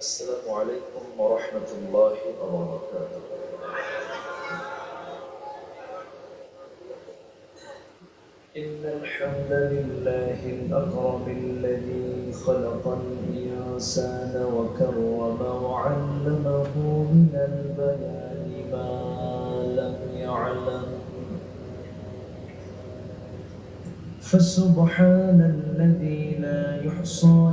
السلام عليكم ورحمة الله وبركاته. إن الحمد لله الأكرم الذي خلق الإنسان وكرم وعلمه من البيان ما لم يعلم. فسبحان الذي لا يحصى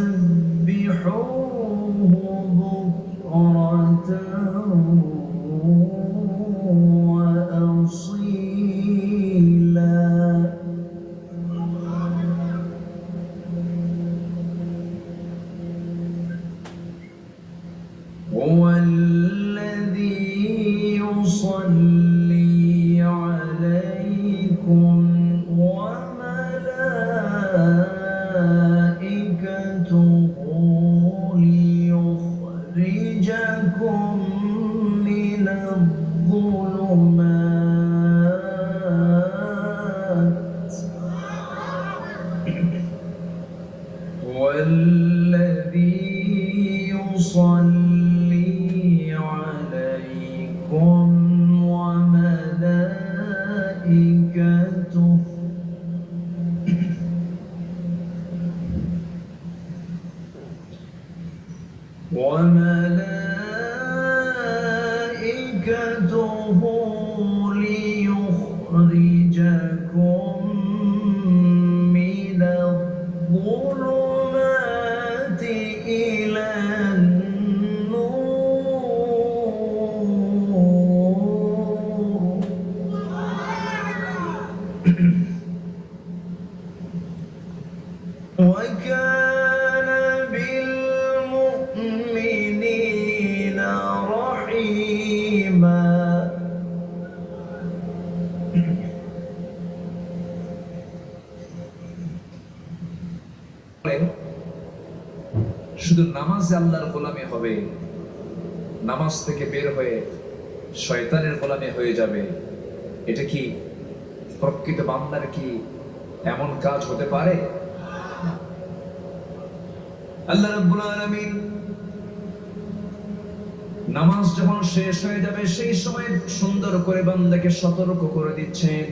فسبحوه بكرة وملائكته বলেন, শুধু নামাজে আল্লাহর গোলামি হবে নামাজ থেকে বের হয়ে শয়তানের গোলামি হয়ে যাবে এটা কি প্রকৃত বান্দার কি এমন কাজ হতে পারে? আল্লাহ রাব্বুল আলামিন নামাজ যখন শেষ হয়ে যাবে সেই সময় সুন্দর করে বান্দাকে সতর্ক করে দিচ্ছেন।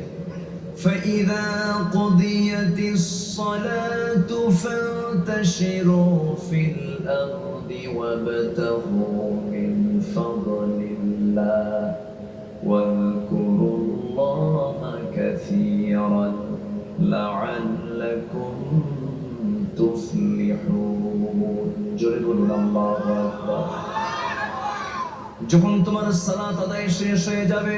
فإذا قضيت الصلاة فانتشروا في الأرض وابتغوا من فضل الله واذكروا الله كثيرا لعلكم তুফলিহুন জোরে বলুন আল্লাহু আকবার যখন তোমার সালাত আদায় শেষ হয়ে যাবে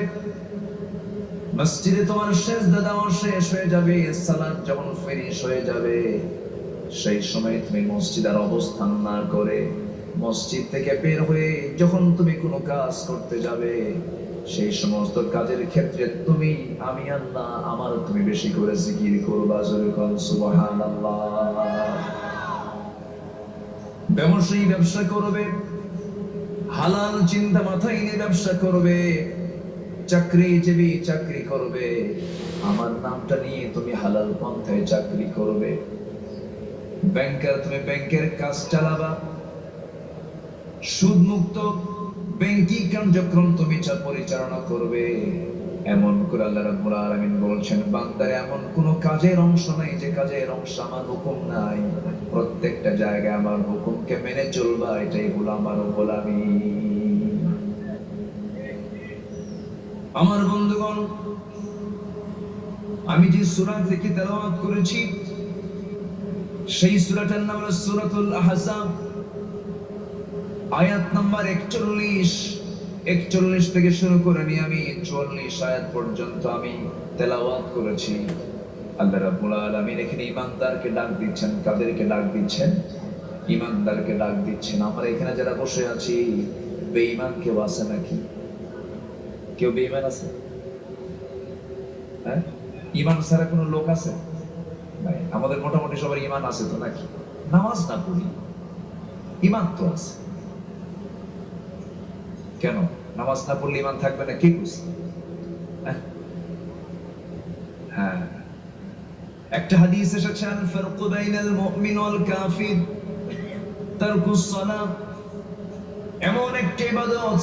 মসজিদে তোমার শেষ দাদাও শেষ হয়ে যাবে, সালাত যখন ফিনিশ হয়ে যাবে। সেই সময় তুমি মসজিদ আর অবস্থান না করে মসজিদ থেকে বের হয়ে যখন তুমি কোনো কাজ করতে যাবে, সেই সমস্ত কাজের ক্ষেত্রে তুমি, আমি আল্লাহ আমার তুমি বেশি করে জিকির করবা, জোরে কোন সুবহানাল্লাহ। ব্যবসায়ী ব্যবসা করবে, হালাল চিন্তা মাথায় নিয়ে ব্যবসা করবে। চাকরিজীবী চাকরি করবে। আমার নামটা নিয়ে তুমি হালাল পন্থায় চাকরি করবে। ব্যাংকার, তুমি ব্যাংকের কাজ চালাবা। সুদ মুক্ত ব্যাংকিং কার্যক্রম তুমি পরিচালনা করবে। এমন করে আল্লাহ রাব্বুল আলামিন বলছেন, বান্দার, এমন কোন কাজের অংশ নাই যে কাজের অংশ আমার হুকুম নাই। প্রত্যেকটা জায়গায় আমার হুকুমকে মেনে চলবা, এটাই হলো আমার গোলামি। আমার বন্ধুগণ, আমি যে সূরা থেকে তেলাওয়াত করেছি, সেই সূরাটার নাম হলো সূরাতুল আহজাব। আয়াত নাম্বার একচল্লিশ একচল্লিশ থেকে শুরু করে নিয়ে আমি চুয়াল্লিশ আয়াত পর্যন্ত আমি তেলাওয়াত করেছি। আল্লাহ রাব্বুল আলামিন এখানে ইমানদারকে ডাক দিচ্ছেন। কাদেরকে ডাক দিচ্ছেন? ইমানদারকে ডাক দিচ্ছেন। আমরা এখানে যারা বসে আছি বেঈমান কেউ আছে নাকি? কেউ বেঈমান আছে? হ্যাঁ? ইমান ছাড়া কোনো লোক আছে? আমাদের মোটামুটি সবার ইমান আছে তো নাকি? নামাজ না পড়ি। ইমান তো আছে। কেন? নামাজ না পড়লে ইমান থাকবে না? কে বুঝছে? হ্যাঁ? হ্যাঁ। একটা হাদিস এসেছে আল ফারকু বাইনাল মুমিন ওয়াল কাফির। তারকুস সালাত। এমন একটা ইবাদত,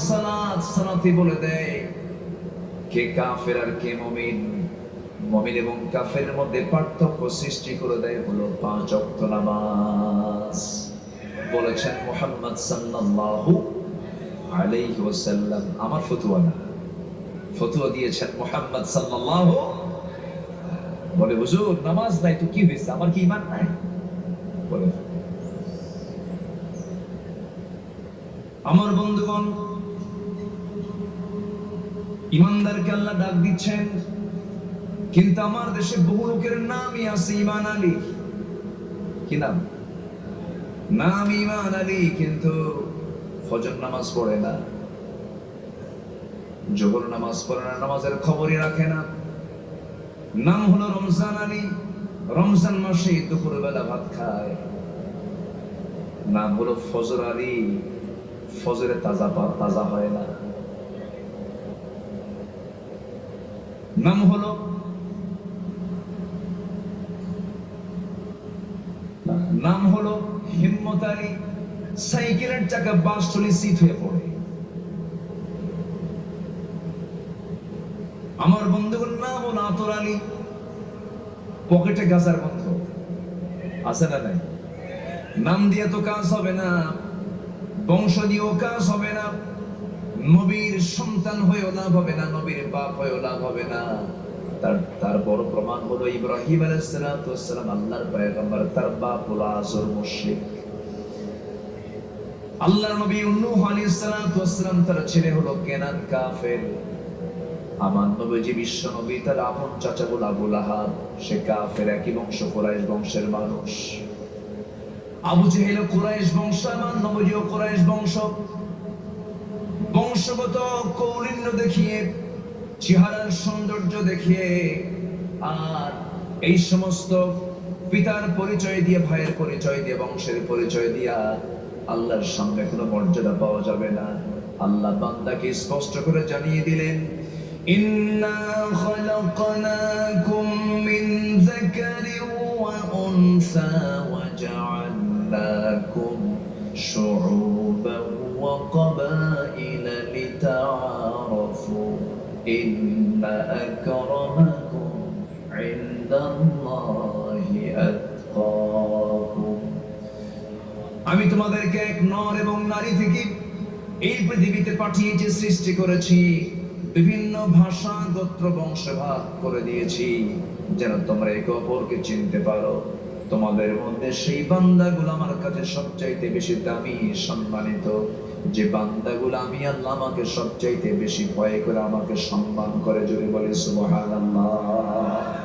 সালাতি বলে দেয়। কে কাফের আর কে মুমিন? মুমিন এবং কাফেরের মধ্যে পার্থক্য সৃষ্টি করে দেয় হলো পাঁচ ওয়াক্ত নামাজ। বলেছেন মোহাম্মদ সাল্লাল্লাহু আলাইহি ওয়াসাল্লাম। আমার ফতোয়া না। ফতোয়া দিয়েছেন মুহাম্মদ সাল্লাল্লাহু। বলে, হুজুর, নামাজ নাই তো কি হয়েছে? আমার কি ইমান নাই? বলে, আমার বন্ধুগণ ইমানদারকে আল্লাহ ডাক দিচ্ছেন। কিন্তু আমার দেশে বহু লোকের নামই আছে ইমান আলী। কি নাম? নাম ইমান আলী, কিন্তু ফজর নামাজ পড়ে না। জোহর নামাজ পড়ে না, নামাজের খবরই রাখে না। নাম হলো রমজান আলী। রমজান মাসে দুপুরবেলা ভাত খায়। নাম হলো ফজর আলী। ফজরে তাজা তাজা হয় না। নাম হলো নাম হলো হিম্মত আলী, সাইকেলের চাকা বাস চলে সিট হয়ে পড়ে। আমার বন্ধুগুলোর নাম হলো আতর আলী, পকেটে গাজার বন্ধ। আছে না নাই? নাম দিয়ে তো কাজ হবে না, বংশ দিয়েও কাজ হবে না। নবীর সন্তান হয়েও লাভ হবে না, নবীর বাপ হয়েও লাভ হবে না। তার তার বড় প্রমাণ হলো ইব্রাহিম আলাইহিসসালাম আল্লাহর তার বাপ আল্লাহর নবী নূহ আলাইহিসসালাম তার ছেলে হলো কেনান কাফের। আমার নবীজি বিশ্ব নবী, তার আপন চাচা হলো আবু লাহাব। সে কাফের, একই বংশ, কুরাইশ বংশের মানুষ। আবু জেহেল কুরাইশ বংশ, আমার নবীজিও কুরাইশ বংশ। বংশগত কৌলিন্য দেখিয়ে, চেহারার সৌন্দর্য দেখিয়ে, আর এই সমস্ত পিতার পরিচয় দিয়ে, ভাইয়ের পরিচয় দিয়ে, বংশের পরিচয় দিয়া, আল্লাহর সঙ্গে কোনো মর্যাদা পাওয়া যাবে না। আল্লাহ বান্দাকে স্পষ্ট করে জানিয়ে দিলেন, ইন্না لتعارفوا إن أكرمكم عند الله أتقاكم আমি তোমাদেরকে এক নর এবং নারী থেকে এই পৃথিবীতে পাঠিয়েছি সৃষ্টি করেছি বিভিন্ন ভাষা গোত্র বংশ ভাগ করে দিয়েছি যেন তোমরা একে অপরকে চিনতে পারো তোমাদের মধ্যে সেই বান্দাগুলো আমার কাছে সবচাইতে বেশি দামি সম্মানিত যে বান্দাগুলো আমি আল্লাহ আমাকে সবচাইতে বেশি ভয় করে আমাকে সম্মান করে, জোরে বলে সুবহানাল্লাহ।